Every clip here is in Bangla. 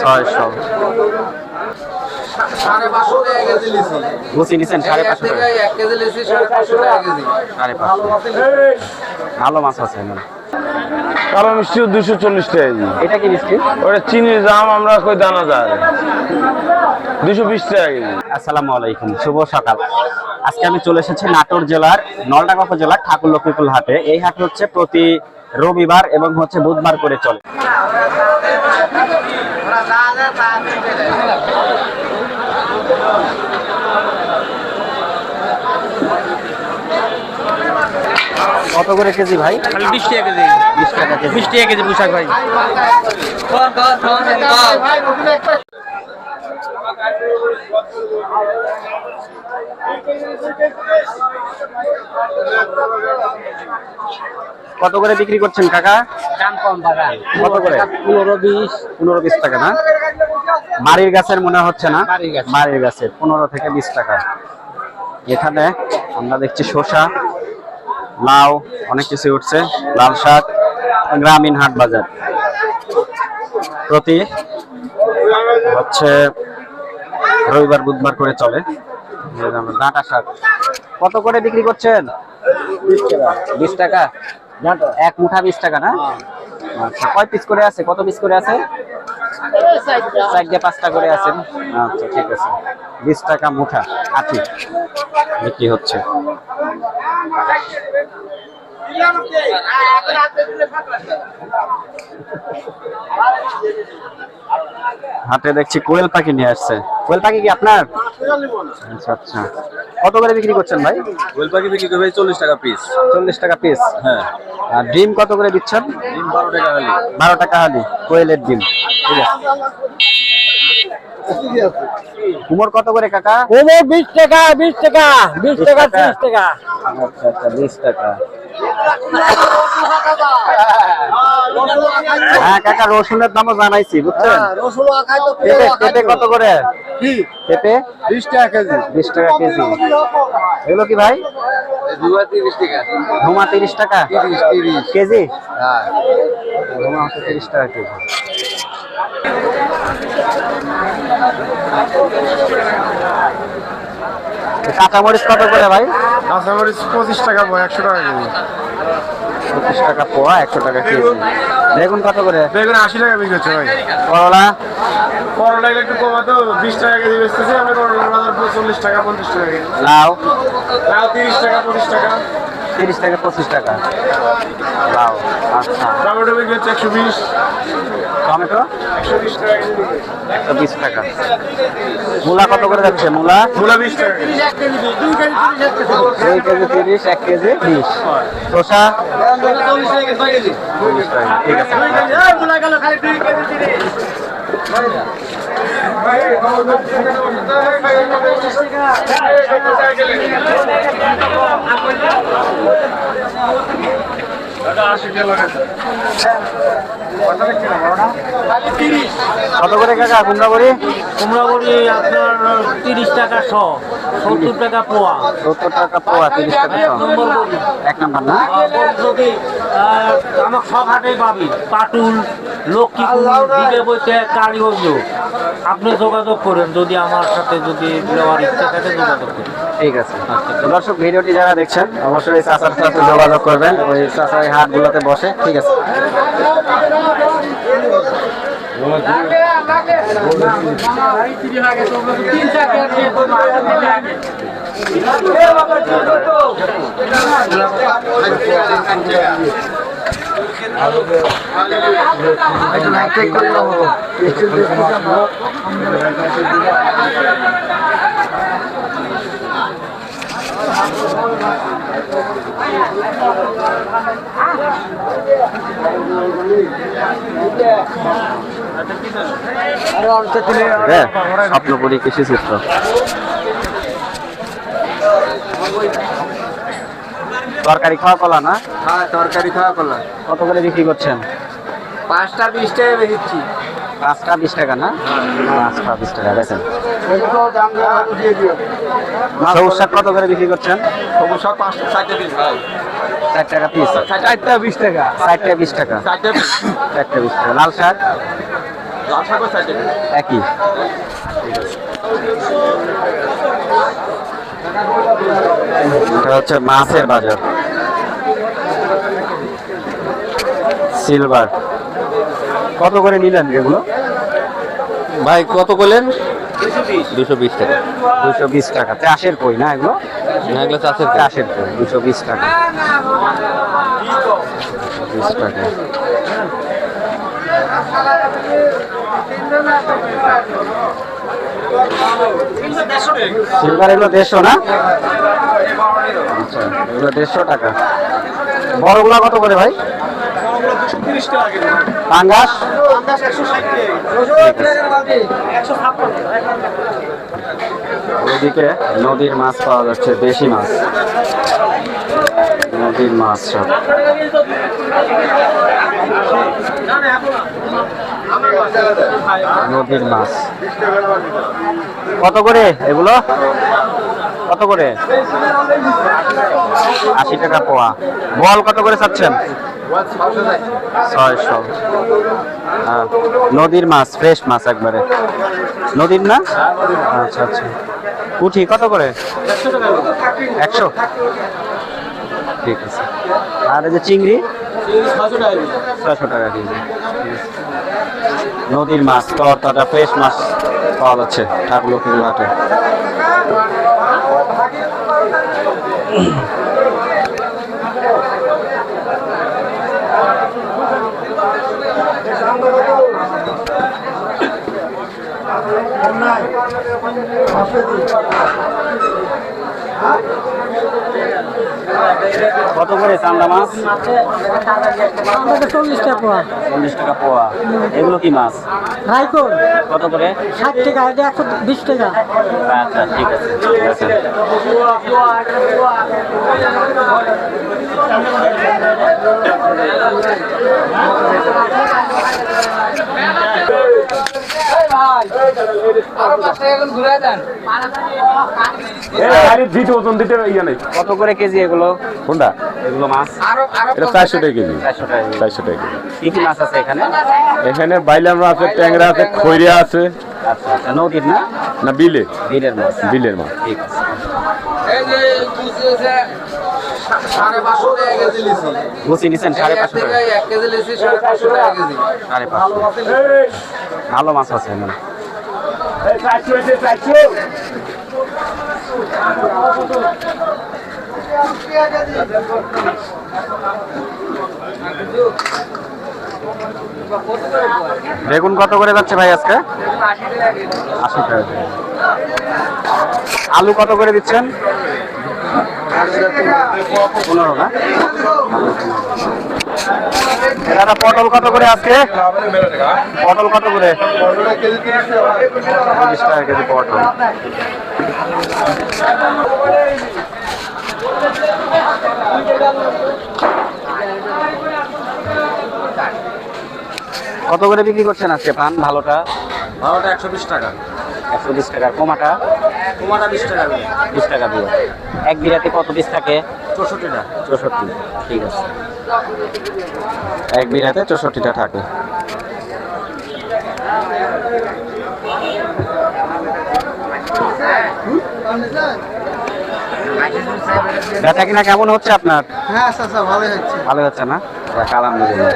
ছয়শো। সাড়ে পাঁচশো টাকা কেজি লিচি গুছি নিছেন সাড়ে পাঁচশো টাকা। এক কেজি লিচি সাড়ে পাঁচশো। টাকা কেজি সাড়ে পাঁচশো ভালো মাছ আছে কালো মিষ্টি দুশো চল্লিশ টাকা এটা কি মিষ্টি? ওটা চিনির দাম আমরা কই দানা যায়। দুশো বিশ টাকা কেজি। আসসালামু আলাইকুম শুভ সকাল। আজকে আমি চলে এসেছি নাটোর জেলার নলডাঙ্গা উপজেলার ঠাকুর লক্ষ্মীপুর হাটে এই হাট হচ্ছে প্রতি রবিবার এবং হচ্ছে বুধবার করে চলে। কত করে কেজি ভাই? বিশ টাকা কেজি। বিশ টাকা কেজি। বিশ টাকা কেজি পোশাক ভাই। কত করে বিক্রি করছেন কাকা? দাম কম কত করে? পনেরো বিশ। পনেরো বিশ টাকা না? বাড়ির গাছের মনে হচ্ছে না। বাড়ির গাছের। পনেরো থেকে বিশ টাকা। এখানে আমরা দেখছি শসা। লাউ অনেক কিছু উঠছে। লাল শাক গ্রামীণ হাট বাজার। প্রতি হচ্ছে রবিবার বুধবার করে চলে। ডাঁটা শাক। কত করে বিক্রি করছেন? বিশ টাকা। এক মুঠা বিশ টাকা না? আচ্ছা কয় পিস করে আছে? কত পিস করে আছে? চারটে পাঁচটা করে আছেন আচ্ছা ঠিক আছে। বিশ টাকা মুঠা আটি বিক্রি হচ্ছে। হাটে দেখছি কোয়েল পাখি নিয়ে আসছে। কোয়েল পাখি কি আপনার? আচ্ছা আচ্ছা। কত করে বিক্রি করছেন ভাই? কোয়েল পাখি বিক্রি করবে চল্লিশ টাকা পিস চল্লিশ টাকা পিস হ্যাঁ। আর ডিম কত করে দিচ্ছেন? ডিম বারো টাকা হলে। বারো টাকা হালি কোয়েলের ডিম। ঠিক আছে। কুমোর কত করে কাকা? কুমড়ো বিশ টাকা বিশ টাকা বিশ টাকা ত্রিশ টাকা। আচ্ছা আচ্ছা বিশ টাকা। হ্যাঁ কাকা রসুনের দামও জানাইছি বুঝছেন? পেঁপে পেঁপে কত করে? পেঁপে? বিশ টাকা কেজি। বিশ টাকা কেজি। এগুলো কি ভাই? তিরিশ টাকা। কেজি? হ্যাঁ। ধুমা হচ্ছে তিরিশ টাকা কেজি। কাঁচামরিচ কত করে ভাই? কাঁচামরিচ পঁচিশ টাকা একশো টাকা কেজি। পঁচিশ টাকা পোয়া একশো টাকা কেজি। বেগুন কত করে? বেগুন আশি টাকা বিক্রি হচ্ছে ভাই। করলা? করলা একটু কমাতো বিশ টাকা কেজি বেচতেছি আমরা করলার বাজার চল্লিশ টাকা পঞ্চাশ টাকা কেজি। লাউ? লাউ তিরিশ টাকা পঁচিশ টাকা। তিরিশ টাকা পঁচিশ টাকা। লাউ। টমেটো বিক্রি হচ্ছে একশো বিশ টমেটো একশো বিশ টাকা। একশো বিশ টাকা মূলা কত করে যাচ্ছে মূলা মূলা বিশ টাকা দুই কেজি তিরিশ এক কেজি বিশ শসা ঠিক আছে কত করে কাকা কুমড়া করি কুমড়া বড়ি আপনার তিরিশ টাকা শ সত্তর টাকা পোয়া। সত্তর টাকা পোয়া তিরিশ টাকা এক শ। নম্বর এক নাম্বার না? যদি আমার সব হাটেই পাবি পাটুল বইতে আপনি যোগাযোগ করেন যদি আমার সাথে যদি নেওয়ার ইচ্ছা থাকে যোগাযোগ করেন। ঠিক আছে তো দর্শক, ভিডিওটি যারা দেখছেন, অবশ্যই চাচার সাথে যোগাযোগ করবেন। ওই চাচার হাটগুলোতে বসে, ঠিক আছে। স্বপ্নপুরী কৃষি চিত্র তরকারি খাওয়া কলা না? হ্যাঁ তরকারি খাওয়া কলা। কত করে বিক্রি করছেন? পাঁচটা বিশ টাকা বেশিচ্ছি পাঁচটা বিশ টাকা না? পাঁচটা বিশ টাকা বেছেন সবুজ শাক কত করে বিক্রি করছেন? সব পাঁচটা চারটে পিস ভাই। চার টাকা পিস চারটা বিশ টাকা। চারটা বিশ টাকা। চারটে পিস। চারটা বিশ টাকা। লাল শাক? একই। এটা হচ্ছে মাছের বাজার। সিলভার। কত করে নিলেন এগুলো? ভাই কত করলেন? দুশো বিশ। টাকা। দুশো বিশ টাকা। চাষের কই না এগুলো? না এগুলো চাষের কাজ চাষের কই? দুশো বিশ টাকা। বিশ টাকা। সিলভার এগুলো দেড়শো না? আচ্ছা এগুলো দেড়শো টাকা। বড়গুলো কত করে ভাই? পাঙ্গাস? নদীর মাছ পাওয়া যাচ্ছে দেশি মাছ। নদীর মাছ সব। নদীর মাছ। কত করে এগুলো? কত করে? আশি টাকা পোয়া। বল কত করে চাচ্ছেন? হ্যাঁ, নদীর মাছ ফ্রেশ মাছ একবারে। নদীর না? আচ্ছা আচ্ছা। পুঁঠি কত করে? একশো। ঠিক আছে। আর এই যে চিংড়ি? ছয়শো টাকা কেজি। নদীর মাছ তরতাজা ফ্রেশ মাছ পাওয়া যাচ্ছে ঠাকুর লক্ষ্মীর সাফে দিচ্ছে কত করে চান্দা মাছ চল্লিশ টাকা পোয়া চল্লিশ টাকা পোয়া এগুলো কি মাছ রাইকোর কত করে ষাট টাকা এটা একশো বিশ টাকা আচ্ছা ঠিক আছে ঠিক আছে দিতে ওজন ইয়ে নেই কত করে কেজি এগুলো কোনটা এগুলো মাছ? এটা চারশো টাকা কেজি। চারশো টাকা কেজি। কি কি মাছ আছে এখানে? এখানে বাইলাম আছে ট্যাংরা আছে খৈরিয়া আছে। আচ্ছা আচ্ছা। নদীর না? না বিলে। বিলের মাছ। বিলের মাছ। ঠিক ভালো মাছ আছে। এখানে। বেগুন কত করে যাচ্ছে ভাই আজকে? আশি টাকা আলু কত করে দিচ্ছেন? পনেরো না? দাদা, পটল কত করে আজকে? পটল কত করে? কেজি পটল। কত করে বিক্রি করছেন আজকে পান? ভালোটা? ভালোটা একশো বিশ টাকা। একশো বিশ টাকা। কমাটা? কুমারা বিশ টাকা বিশ টাকা দিয়ে। এক বিরাতে কত পিস থাকে? চৌষট্টিটা। চৌষট্টি। ঠিক আছে। এক বিরাতে চৌষট্টিটা থাকে। বেচা কিনা কেমন হচ্ছে আপনার? হ্যাঁ আচ্ছা ভালোই হচ্ছে। ভালো হচ্ছে না? আলহামদুলিল্লাহ।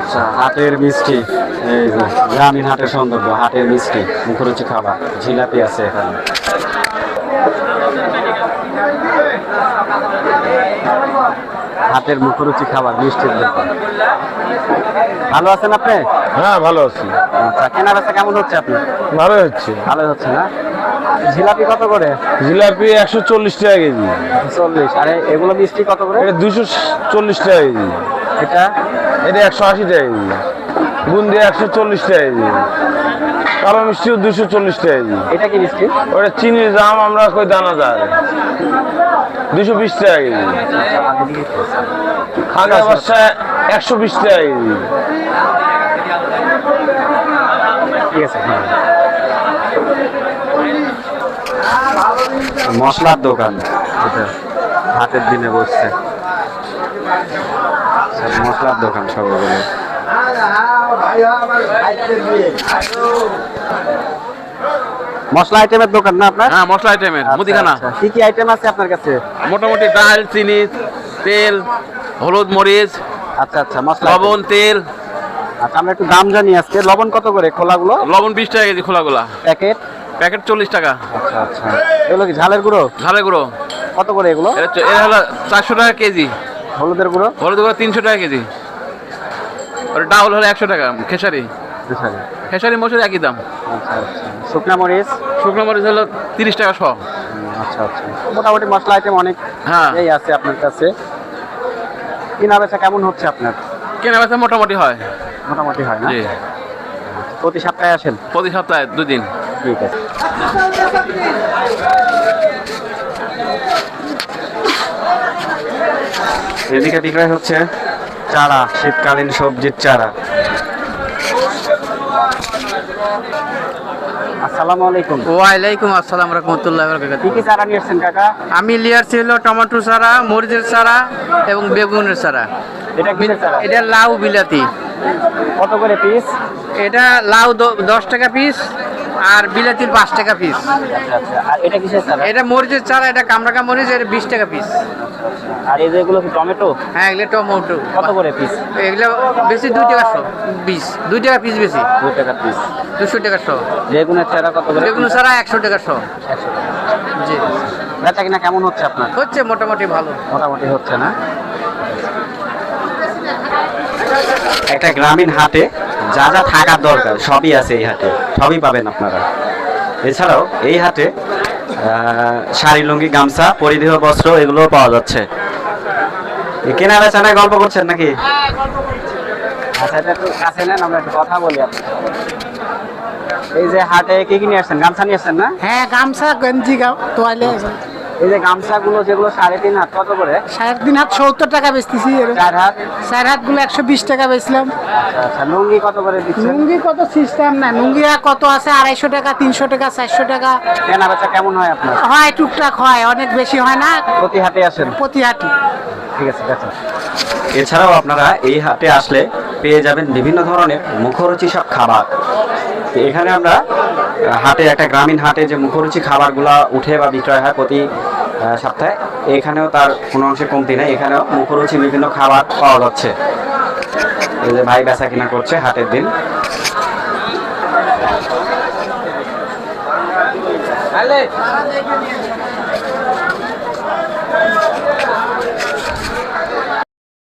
আচ্ছা হাটের মিষ্টি। এই যে গ্রামীণ হাটের সৌন্দর্য হাটের মিষ্টি মুখরুচি খাবার জিলাপি আছে এখানে। হাটের মুখরুচি খাবার মিষ্টির দোকান ভালো আছেন আপনি? হ্যাঁ ভালো আছি। আচ্ছা কেনা বেচা কেমন হচ্ছে আপনি ভালো হচ্ছে। ভালো হচ্ছে না? জিলাপি কত করে? জিলাপি একশো চল্লিশ টাকা কেজি। চল্লিশ। আরে এগুলো মিষ্টি কত করে? এটা দুশো চল্লিশ টাকা কেজি। এটা? এটা একশো আশি টাকা কেজি। বুন্দি একশো চল্লিশ টাকা কেজি। কালো মিষ্টিও দুশো চল্লিশ টাকা কেজি। এটা কি মিষ্টি? ওটা চিনির দাম আমরা কই দানা যায়। দুশো বিশ টাকা কেজি। খাগা বাচ্চা একশো বিশ টাকা কেজি। ঠিক আছে মশলার দোকান। এটা হাটের দিনে বসছে। মশলার দোকান সবগুলো। মশলা আইটেমের দোকান না আপনার? হ্যাঁ মশলা আইটেমের আচ্ছা, মুদিখানা। আচ্ছা। কি কি আইটেম আছে আপনার কাছে? মোটামুটি ডাল চিনি তেল হলুদ মরিচ আচ্ছা আচ্ছা মশলা লবণ তেল। আচ্ছা আমরা একটু দাম জানি আজকে। লবণ কত করে খোলাগুলো? লবণ বিশ টাকা কেজি খোলাগুলা। প্যাকেট? প্যাকেট চল্লিশ টাকা। আচ্ছা আচ্ছা। এগুলো কি ঝালের গুঁড়ো? ঝালের গুঁড়ো। কত করে এগুলো? চ- হলো চারশো টাকা কেজি। হলুদের গুঁড়ো? হলুদ গুঁড়ো তিনশো টাকা কেজি। আর ডাউল হলো একশো টাকা খেসারি। আচ্ছা খেসারি মসুর একই দাম। আচ্ছা শুকনা মরিচ? শুকনো মরিচ হলো তিরিশ টাকা শ। আচ্ছা আচ্ছা। মোটামুটি মশলা আইটেম অনেক হ্যাঁ। এই আছে আপনার কাছে। কিনা বেচা কেমন হচ্ছে আপনার? কেনা বেচা মোটামুটি হয়। মোটামুটি হয় না? প্রতি সপ্তাহে আসেন? প্রতি সপ্তাহে দুদিন এদিকে বিক্রয় হচ্ছে চারা শীতকালীন সবজির চারা। আসসালামু আলাইকুম। ওয়ালাইকুম আসসালাম রহমতুল্লাহ কি কি চারা নিয়ে এসছেন কাকা? আমি লিয়ার ছিল টমেটো চারা মরিচের চারা এবং বেগুনের চারা। এটা এটা লাউ বিলাতি। কত করে পিস এটা লাউ দশ টাকা পিস আর বিলাতির পাঁচ টাকা পিস আচ্ছা আচ্ছা আর এটা কিসের চারা? এটা মরিচের চারা এটা কামরাকা মরিচ এটা বিশ টাকা পিস আর এই যেগুলো টমেটো? হ্যাঁ এগুলো টমেটো। কত করে পিস এগুলো বেশি দুই টাকা শো বিশ দুই টাকা পিস বেশি। দুই টাকা পিস দুশো টাকা শো। বেগুনের চারা কত করে? বেগুন চারা একশো টাকা শো। জি। বেচা কিনা কেমন হচ্ছে আপনার? হচ্ছে মোটামুটি ভালো। মোটামুটি হচ্ছে না? একটা গ্রামীণ হাটে যা যা থাকার দরকার সবই আছে এই হাটে সবই পাবেন আপনারা। এছাড়াও এই হাটে শাড়ি লুঙ্গি গামছা পরিধেয় বস্ত্র এগুলোও পাওয়া যাচ্ছে। এই কেনা বেচা গল্প করছেন নাকি? আচ্ছা আমরা একটু কথা বলি। এই যে হাটে কি কি নিয়ে আসছেন? গামছা নিয়ে আসছেন না? হ্যাঁ গামছা গঞ্জি গাও তোয়ালে এই যে গামছাগুলো যেগুলো সাড়ে তিন হাত কত করে? সাড়ে তিন হাত সত্তর টাকা বেচতেছি। চার হাত? চার হাতগুলো একশো বিশ টাকা বেচলাম। আচ্ছা আচ্ছা। লুঙ্গি কত করে দিচ্ছেন? লুঙ্গি কত সিস্টেম না লুঙ্গি কত আছে? আড়াইশো টাকা তিনশো টাকা চারশো টাকা। কেনা বেচা কেমন হয় আপনার? হয় টুকটাক হয় অনেক বেশি হয় না। প্রতি হাটে আসেন? প্রতি হাটি। ঠিক আছে এছাড়াও আপনারা এই হাটে আসলে পেয়ে যাবেন বিভিন্ন ধরনের মুখরুচি সব খাবার। এখানে আমরা হাটে, একটা গ্রামীণ হাটে যে মুখরুচি খাবারগুলো উঠে বা বিক্রয় হয় প্রতি সপ্তাহে, এখানেও তার কোনো অংশে কমতি নেই। এখানেও মুখরুচি বিভিন্ন খাবার পাওয়া যাচ্ছে। এই যে ভাই বেচা কিনা করছে হাটের দিন।